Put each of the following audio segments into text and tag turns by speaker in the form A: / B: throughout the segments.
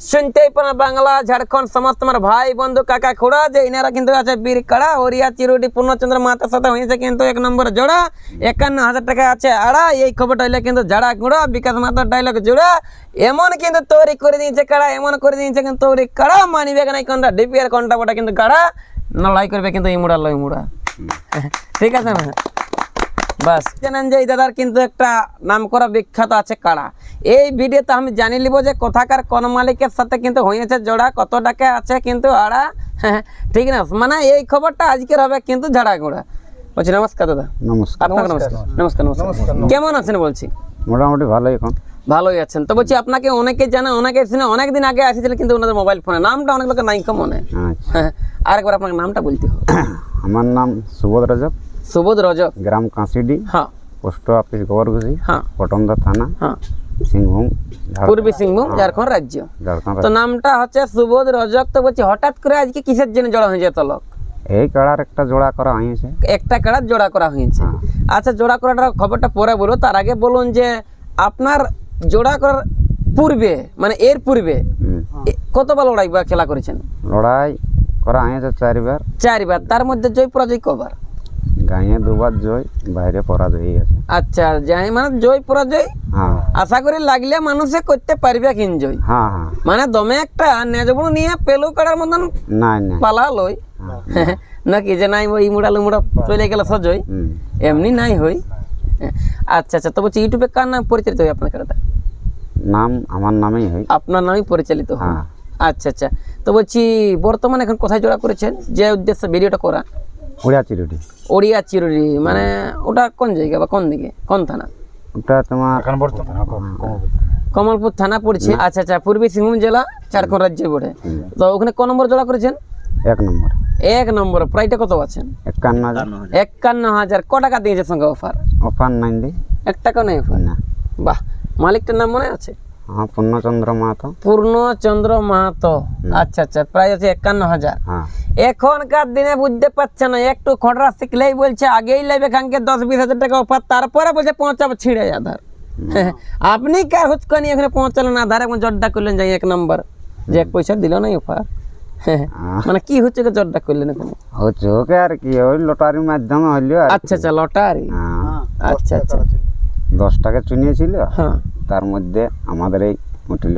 A: শুনতেই পারেন বাংলা ঝাড়খণ্ড সমস্ত আমার ভাই বন্ধু কাকা খোড়া যে ইনারা কিন্তু আছে বীর কাড়া ওরিয়া চিরুটি পূর্ণচন্দ্র মাতার সাথে হয়েছে কিন্তু এক নম্বর জোড়া। একান্ন হাজার টাকা আছে আড়া। এই খবরটা হইলে কিন্তু জাড়া গুঁড়া বিকাশ মাতার ডাইলগ জোড়া। এমন কিন্তু তৈরি করে দিয়েছে কাড়া এমন করে দিয়েছে কিন্তু তৈরি কাড়া। মানিবে না কোনটা? ডিপিআর কোনটা বটা কিন্তু কাড়া। লড়াই করবে কিন্তু এই মুড়া লই মুড়া। ঠিক আছে না বাস। জানেন যে এই দাদার কিন্তু একটা নাম করা বিখ্যাত আছে কাড়া। এই ভিডিওতে আমি জানি লিব যে কোথাকার কোন মালিকের সাথে কিন্তু হয়েছে জোড়া কত টাকা আছে কিন্তু আড়া হ্যাঁ, ঠিক না? মানে এই খবরটা আজকের হবে কিন্তু ঝাড়া গোড়া বলছি নমস্কার দাদা।
B: নমস্কার।
A: আপনাকে নমস্কার। নমস্কার। নমস্কার কেমন আছেন বলছি?
B: মোটামুটি ভালোই এখন।
A: ভালোই আছেন। তো বলছি আপনাকে অনেকে জানে অনেকে শুনে অনেক দিন আগে আসেছিলেন কিন্তু ওনাদের মোবাইল ফোনে নামটা অনেক লোকের নাই মনে।
B: আচ্ছা।
A: হ্যাঁ আরেকবার আপনাকে নামটা বলতে হবে।
B: আমার নাম সুবোধ রজক
A: সুবোধ রজক
B: গ্রাম কাঁসিডি
A: হ্যাঁ।
B: পোস্ট অফিস গোবরঘুষি
A: হ্যাঁ।
B: পটন্দা থানা
A: হ্যাঁ।
B: সিংভূম
A: পূর্বী সিংভূম ঝাড়খণ্ড রাজ্য। তো নামটা হচ্ছে সুবোধ রজক তো বলছি হঠাৎ করে আজকে কিসের জন্য জড়া হয়ে যেত লোক?
B: এই কাড়ার একটা জোড়া করা হয়েছে।
A: একটা কাড়ার জোড়া করা হয়েছে। আচ্ছা জোড়া করাটার খবরটা পরে বলো তার আগে বলুন যে আপনার জোড়া করার পূর্বে মানে এর পূর্বে কতবার লড়াই বা খেলা করেছেন?
B: লড়াই করা হয়েছে চারবার।
A: চারবার। তার মধ্যে জয় পরাজয় কবার?
B: গাঁয়ে দুবার জয় বাইরে পরাজয় হয়ে
A: আচ্ছা যাই মানে জয় পরাজয়?
B: হ্যাঁ।
A: আশা করি লাগলে মানুষে করতে পারবে কিন জয়।
B: হ্যাঁ হ্যাঁ।
A: মানে দমে একটা নেজবুড় নিয়ে পেলু কাটার মতন পালা লই নাকি যে নাই ওই মুড়া লুমুড়া চলে গেল সজয়? এমনি নাই হই। আচ্ছা আচ্ছা তো বলছি ইউটিউবে কার নাম পরিচালিত হয় আপনার কারাটা
B: নাম আমার নামেই হয়।
A: আপনার নামই পরিচালিত হ্যাঁ। আচ্ছা আচ্ছা। তো বলছি বর্তমানে এখন কোথায় জোড়া করেছেন? যে উদ্দেশ্যে ভিডিওটা করা।
B: উড়িয়া চিরুটি
A: ওড়িয়া চিরুরি মানে ওটা কোন জায়গা বা কোন দিকে? কোন থানা?
B: ওটা তোমার
A: কমলপুর থানা পড়ছে। আচ্ছা আচ্ছা পূর্বী সিংভূম জেলা ঝাড়খণ্ড রাজ্যে পড়ে তো ওখানে কোন নম্বর জোড়া করেছেন?
B: এক নম্বর।
A: এক নম্বর। প্রাইটা কত আছেন
B: একান্ন হাজার।
A: একান্ন হাজার। ক টাকা দিয়েছে সঙ্গে অফার?
B: অফার নাই দি
A: এক টাকা নেই অফার?
B: না।
A: বাহ মালিকটার নাম মনে আছে?
B: হ্যাঁ পূর্ণচন্দ্র মাহাতো
A: পূর্ণচন্দ্র মাহাতো আচ্ছা আচ্ছা প্রায় আছে একান্ন হাজার এখনকার দিনে বুঝতে পারছে না একটু খটরা শিখলেই বলছে আগেই লাগবে খানকে দশ বিশ হাজার টাকা অফার তারপরে বলছে পৌঁছাবে ছিঁড়ে আধার আপনি কার হুচকানি এখানে পৌঁছালেন আধার এবং জড্ডা করলেন যাই এক নম্বর। যে এক পয়সা দিল না অফার মানে কি হচ্ছে জড্ডা করলেন এখানে?
B: হচ্ছে আর কি ওই লটারির মাধ্যমে হইল
A: আচ্ছা আচ্ছা লটারি।
B: হ্যাঁ,
A: আচ্ছা আচ্ছা।
B: দশ টাকা চুনিয়েছিল।
A: হ্যাঁ।
B: তার মধ্যে আমাদের এই উঠিল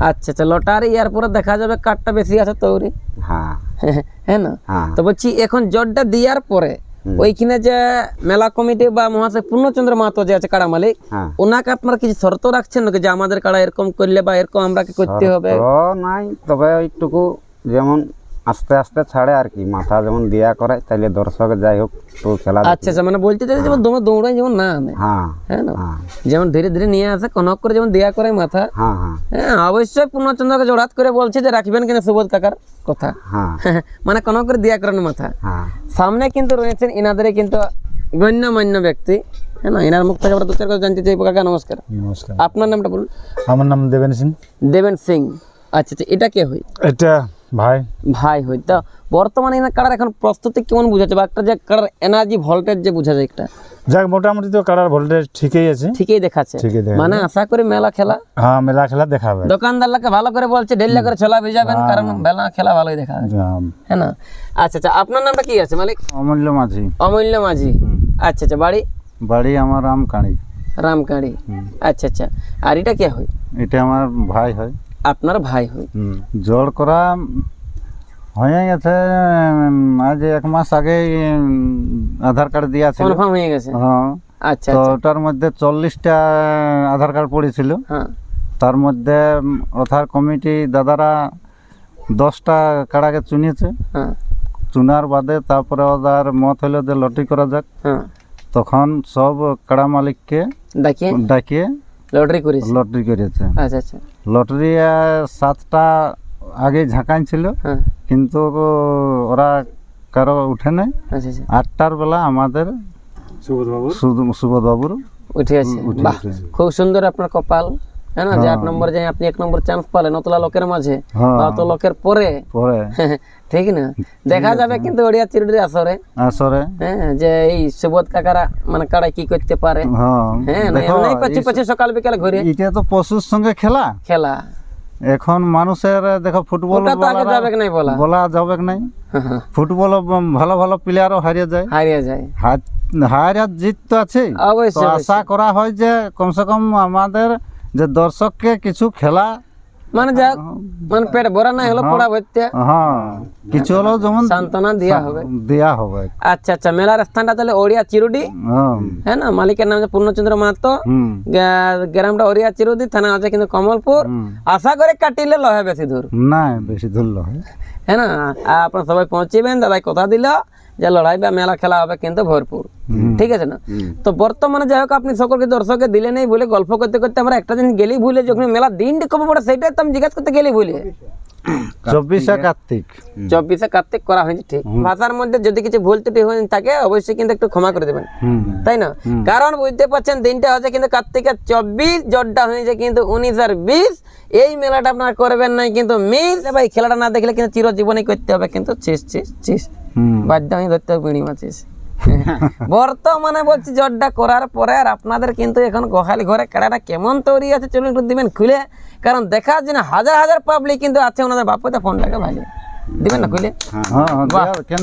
A: আচ্ছা আচ্ছা লটারি ইয়ার পরে দেখা যাবে কার্ডটা বেশি আছে তৈরি।
B: হ্যাঁ।
A: হ্যাঁ না?
B: হ্যাঁ।
A: তো বলছি এখন জটটা দেওয়ার পরে ওইখানে যে মেলা কমিটি বা মহাশয় পূর্ণচন্দ্র মাহাতো যে আছে কাড়া মালিক
B: হ্যাঁ।
A: ওনাকে আপনার কিছু শর্ত রাখছেন নাকি যে আমাদের কাড়া এরকম করলে বা এরকম আমরা কি করতে হবে?
B: নাই তবে ওইটুকু যেমন আস্তে আস্তে ছাড়ে আর কি। মাথা যেমন দেয়া করে তাইলে দর্শক যাই হোক তো খেলা
A: আচ্ছা আচ্ছা মানে বলতে চাই যেমন দৌড় দৌড়াই যেমন না আনে।
B: হ্যাঁ
A: হ্যাঁ
B: হ্যাঁ।
A: যেমন ধীরে ধীরে নিয়ে আসে কনক করে যেমন দেয়া করে মাথা।
B: হ্যাঁ হ্যাঁ।
A: হ্যাঁ অবশ্যই পূর্ণচন্দ্রকে জোড়াত করে বলছে যে রাখবেন কিনা সুবোধ কাকার কথা।
B: হ্যাঁ।
A: মানে কনক করে দেয়া করেন মাথা।
B: হ্যাঁ।
A: সামনে কিন্তু রয়েছেন ইনাদের কিন্তু গণ্যমান্য ব্যক্তি। হ্যাঁ না এনার মুখ থেকে আমরা দু চার কথা জানতে চাইব। কাকা নমস্কার।
C: নমস্কার।
A: আপনার নামটা বলুন।
C: আমার নাম দেবেন সিং।
A: দেবেন সিং। আচ্ছা আচ্ছা এটা কে হই
C: এটা ভাই?
A: ভাই হই তো। বর্তমানে এনার কাড়ার এখন প্রস্তুতি কেমন বুঝাচ্ছে? বা একটা যে কাড়ার এনার্জি ভোল্টেজ যে বুঝা যায় একটা।
C: যাক মোটামুটি তো কাড়ার ভোল্টেজ ঠিকই আছে।
A: ঠিকই দেখাচ্ছে। মানে আশা করি মেলা খেলা।
C: হ্যাঁ মেলা খেলা দেখাবে।
A: দোকানদারকে ভালো করে বলছে ঢেল্লা করে ছোলা ভিজাবেন কারণ মেলা খেলা ভালোই দেখা যায় হ্যাঁ না? আচ্ছা আচ্ছা আপনার নামটা কি আছে মালিক?
D: অমূল্য মাঝি।
A: অমূল্য মাঝি। আচ্ছা আচ্ছা বাড়ি?
D: বাড়ি আমার রামকাড়ি।
A: রামকাড়ি। আচ্ছা আচ্ছা আর এটা কে হয়?
D: এটা আমার ভাই হয়।
A: আপনার ভাই হয়
D: জোর করা হয়ে গেছে আজ এক মাস আগে আধার কার্ড দিয়া ছিল
A: কনফার্ম হয়ে গেছে?
D: হ্যাঁ।
A: আচ্ছা
D: তো
A: আচ্ছা।
D: ওটার মধ্যে চল্লিশটা আধার কার্ড পড়েছিল।
A: হ্যাঁ।
D: তার মধ্যে ওথার কমিটি দাদারা দশটা কাড়াকে চুনিয়েছে।
A: হ্যাঁ।
D: চুনার বাদে তারপরে ওদের মত হলো যে লটারি করা যাক।
A: হ্যাঁ।
D: তখন সব কাড়া মালিককে
A: ডাকিয়ে?
D: ডাকিয়ে
A: লটারি করেছে?
D: লটারি করেছে।
A: আচ্ছা আচ্ছা।
D: লটারি সাতটা আগে ঝাঁকাই ছিল
A: হ্যাঁ।
D: কিন্তু ওরা কারও উঠে নাই।
A: আচ্ছা আচ্ছা।
D: আটটার বেলা আমাদের সুবোধ- সুবোধবাবুর
A: উঠে আছে। খুব সুন্দর আপনার কপাল। হ্যাঁ না? যে আট নম্বর যাই আপনি এক নম্বর চান্স পালেন অতলা লোকের মাঝে
D: হ্যাঁ।
A: বা অত লোকের পরে।
D: পরে।
A: ঠিক না? দেখা যাবে কিন্তু ওড়িয়া চিরুড়ি আসরে।
D: আসরে।
A: হ্যাঁ যে এই সুবোধ কাকারা মানে কাড়াই কি করতে পারে?
D: হ্যাঁ।
A: হ্যাঁ না
D: দেখো,
A: এমনি পাচ্ছি পাচ্ছি সকাল বিকাল ঘুরে।
D: এটা তো পশুর সঙ্গে খেলা।
A: খেলা।
D: এখন মানুষের দেখো ফুটবল
A: নাই বলা?
D: বলা যাবে নাই? ফুটবল ভালো ভালো প্লেয়ারও হারিয়ে যায়।
A: হারিয়ে যায়।
D: হার- হার জিত তো আছে আশা করা হয় যে কমসে কম আমাদের যে দর্শককে কিছু খেলা
A: মানে যা মানে পেট ভরা নাই হলো পড়া ভরতে।
D: হ্যাঁ কিছু হলেও যেমন
A: সান্ত্বনা দেওয়া হবে।
D: দেয়া হবে।
A: আচ্ছা আচ্ছা মেলার স্থানটা তাহলে ওড়িয়া চিরুডি।
D: হ্যাঁ।
A: হ্যাঁ না মালিকের নাম পূর্ণচন্দ্র মাহাতো। গ্রামটা ওড়িয়া চিরুডি থানা আছে কিন্তু কমলপুর। আশা করে কাটিলে লহে বেশি দূর।
D: না বেশি দূর নয়
A: হ্যাঁ না আপনারা সবাই পৌঁছিবেন দাদাই কথা দিল। যে লড়াই বা মেলা খেলা হবে কিন্তু ভরপুর। ঠিক আছে না? তো বর্তমানে যাই হোক আপনি সকলকে দর্শকে দিলে নেই বলে গল্প করতে করতে আমরা একটা দিন গেলেই ভুলে যখন মেলা দিনটি কবে পড়ে সেটাই তো আমি জিজ্ঞাসা করতে গেলেই ভুলে
D: চব্বিশে কার্তিক।
A: চব্বিশে কার্তিক করা হয়েছে ঠিক। ভাষার মধ্যে যদি কিছু ভুল ত্রুটি হয়ে থাকে অবশ্যই কিন্তু একটু ক্ষমা করে দেবেন। তাই না? কারণ বুঝতে পারছেন দিনটা হচ্ছে কিন্তু কার্তিকের চব্বিশ জটটা হয়েছে কিন্তু উনিশ আর বিশ। এই মেলাটা আপনারা করবেন নাই কিন্তু মিস ভাই খেলাটা না দেখলে কিন্তু চিরজীবনই করতে হবে কিন্তু চিস চিস চিস
D: হুম।
A: বাধ্য হয়ে ধরতে হবে বিড়ি মাছিস। বর্তমানে বলছি জটটা করার পরে আর আপনাদের কিন্তু এখন গোহালি ঘরে কেড়াটা কেমন তৈরি আছে চলুন একটু দিবেন খুলে। কারণ দেখার জন্য হাজার হাজার পাবলিক কিন্তু আছে ওনাদের বাপুতে ফোনটাকে ভালো দিবেন না খুলে?
D: হ্যাঁ হ্যাঁ হবে?
E: কেন